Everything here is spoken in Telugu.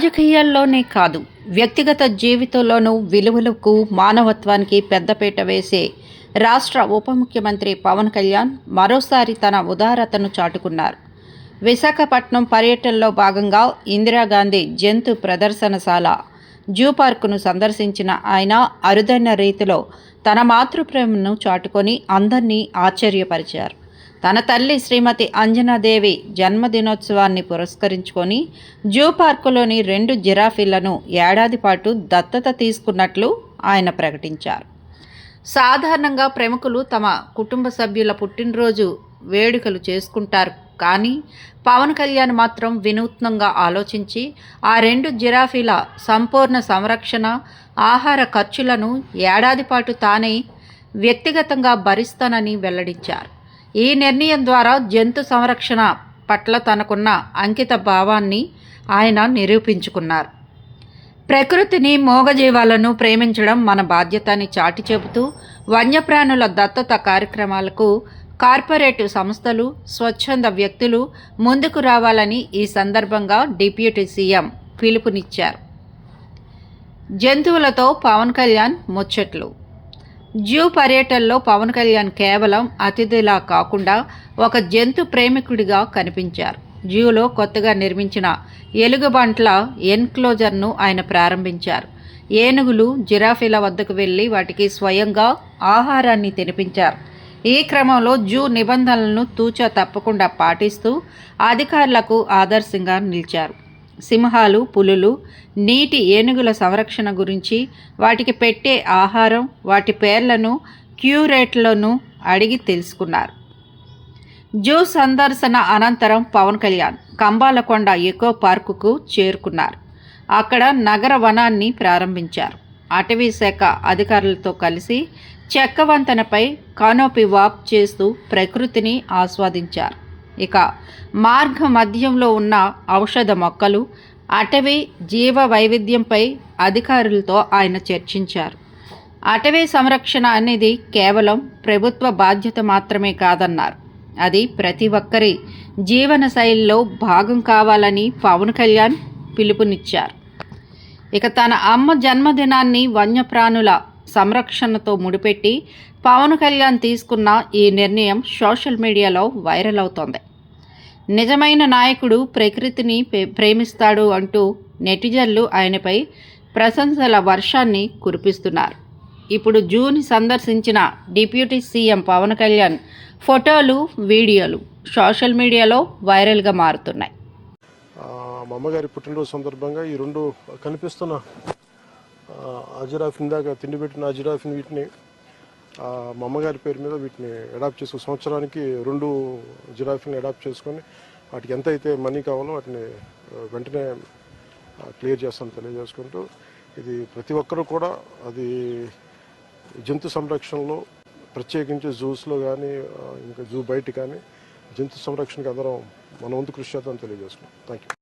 రాజకీయాల్లోనే కాదు వ్యక్తిగత జీవితంలోనూ విలువలకు మానవత్వానికి పెద్దపీట వేసే రాష్ట్ర ఉప ముఖ్యమంత్రి పవన్ కళ్యాణ్ మరోసారి తన ఉదారతను చాటుకున్నారు. విశాఖపట్నం పర్యటనలో భాగంగా ఇందిరాగాంధీ జంతు ప్రదర్శనశాల జూ పార్కును సందర్శించిన ఆయన అరుదైన రీతిలో తన మాతృప్రేమను చాటుకొని అందరినీ ఆశ్చర్యపరిచారు. తన తల్లి శ్రీమతి అంజనాదేవి జన్మదినోత్సవాన్ని పురస్కరించుకొని జూ పార్కులోని రెండు జిరాఫీలను ఏడాది పాటు దత్తత తీసుకున్నట్లు ఆయన ప్రకటించారు. సాధారణంగా ప్రముఖులు తమ కుటుంబ సభ్యుల పుట్టినరోజు వేడుకలు చేసుకుంటారు కానీ పవన్ కళ్యాణ్ మాత్రం వినూత్నంగా ఆలోచించి ఆ రెండు జిరాఫీల సంపూర్ణ సంరక్షణ ఆహార ఖర్చులను ఏడాది పాటు తానే వ్యక్తిగతంగా భరిస్తానని వెల్లడించారు. ఈ నిర్ణయం ద్వారా జంతు సంరక్షణ పట్ల తనకున్న అంకిత భావాన్ని ఆయన నిరూపించుకున్నారు. ప్రకృతిని మూగజీవాలను ప్రేమించడం మన బాధ్యత అని చాటి చెబుతూ వన్యప్రాణుల దత్తత కార్యక్రమాలకు కార్పొరేట్ సంస్థలు స్వచ్ఛంద వ్యక్తులు ముందుకు రావాలని ఈ సందర్భంగా డిప్యూటీ సీఎం పిలుపునిచ్చారు. జంతువులతో పవన్ కళ్యాణ్ ముచ్చట్లు. జూ పర్యటనలో పవన్ కళ్యాణ్ కేవలం అతిథిలా కాకుండా ఒక జంతు ప్రేమికుడిగా కనిపించారు. జూలో కొత్తగా నిర్మించిన ఎలుగుబంట్ల ఎన్క్లోజర్ను ఆయన ప్రారంభించారు. ఏనుగులు జిరాఫీల వద్దకు వెళ్ళి వాటికి స్వయంగా ఆహారాన్ని తినిపించారు. ఈ క్రమంలో జూ నిబంధనలను తూచా తప్పకుండా పాటిస్తూ అధికారులకు ఆదర్శంగా నిలిచారు. సింహాలు పులులు నీటి ఏనుగుల సంరక్షణ గురించి వాటికి పెట్టే ఆహారం వాటి పేర్లను క్యూరేట్లను అడిగి తెలుసుకున్నారు. జూ సందర్శన అనంతరం పవన్ కళ్యాణ్ కంబాలకొండ ఎకో పార్కుకు చేరుకున్నారు. అక్కడ నగర వనాన్ని ప్రారంభించారు. అటవీ శాఖ అధికారులతో కలిసి చెక్క వంతెనపై కానోపి వాక్ చేస్తూ ప్రకృతిని ఆస్వాదించారు. ఇక మార్గ మధ్యంలో ఉన్న ఔషధ మొక్కలు అటవీ జీవ వైవిధ్యంపై అధికారులతో ఆయన చర్చించారు. అటవీ సంరక్షణ అనేది కేవలం ప్రభుత్వ బాధ్యత మాత్రమే కాదన్నారు. అది ప్రతి ఒక్కరి జీవన శైలిలో భాగం కావాలని పవన్ కళ్యాణ్ పిలుపునిచ్చారు. ఇక తన అమ్మ జన్మదినాన్ని వన్యప్రాణుల సంరక్షణతో ముడిపెట్టి పవన్ కళ్యాణ్ తీసుకున్న ఈ నిర్ణయం సోషల్ మీడియాలో వైరల్ అవుతోంది. నిజమైన నాయకుడు ప్రకృతిని ప్రే- ప్రేమిస్తాడు అంటూ నెటిజన్లు ఆయనపై ప్రశంసల వర్షాన్ని కురిపిస్తున్నారు. ఇప్పుడు జూన్ సందర్శించిన డిప్యూటీ సీఎం పవన్ కళ్యాణ్ ఫోటోలు వీడియోలు సోషల్ మీడియాలో వైరల్గా మారుతున్నాయి. మా అమ్మగారి పుట్టినరోజు సందర్భంగా ఈ రెండు కనిపిస్తున్న అజిరాఫిన్ దాకా తిండి పెట్టిన అజిరాఫిన్ వీటిని మా అమ్మగారి పేరు మీద వీటిని అడాప్ట్ చేసుకుని సంవత్సరానికి రెండు జిరాఫీని అడాప్ట్ చేసుకొని వాటికి ఎంత అయితే మనీ కావాలో వాటిని వెంటనే క్లియర్ చేస్తాను తెలియజేసుకుంటూ ఇది ప్రతి ఒక్కరూ కూడా అది జంతు సంరక్షణలో ప్రత్యేకించి జూస్లో కానీ ఇంకా జూ బయట కానీ జంతు సంరక్షణకి అందరం మన వంతు కృషి చేద్దాం తెలియజేసుకున్నాం థ్యాంక్ యూ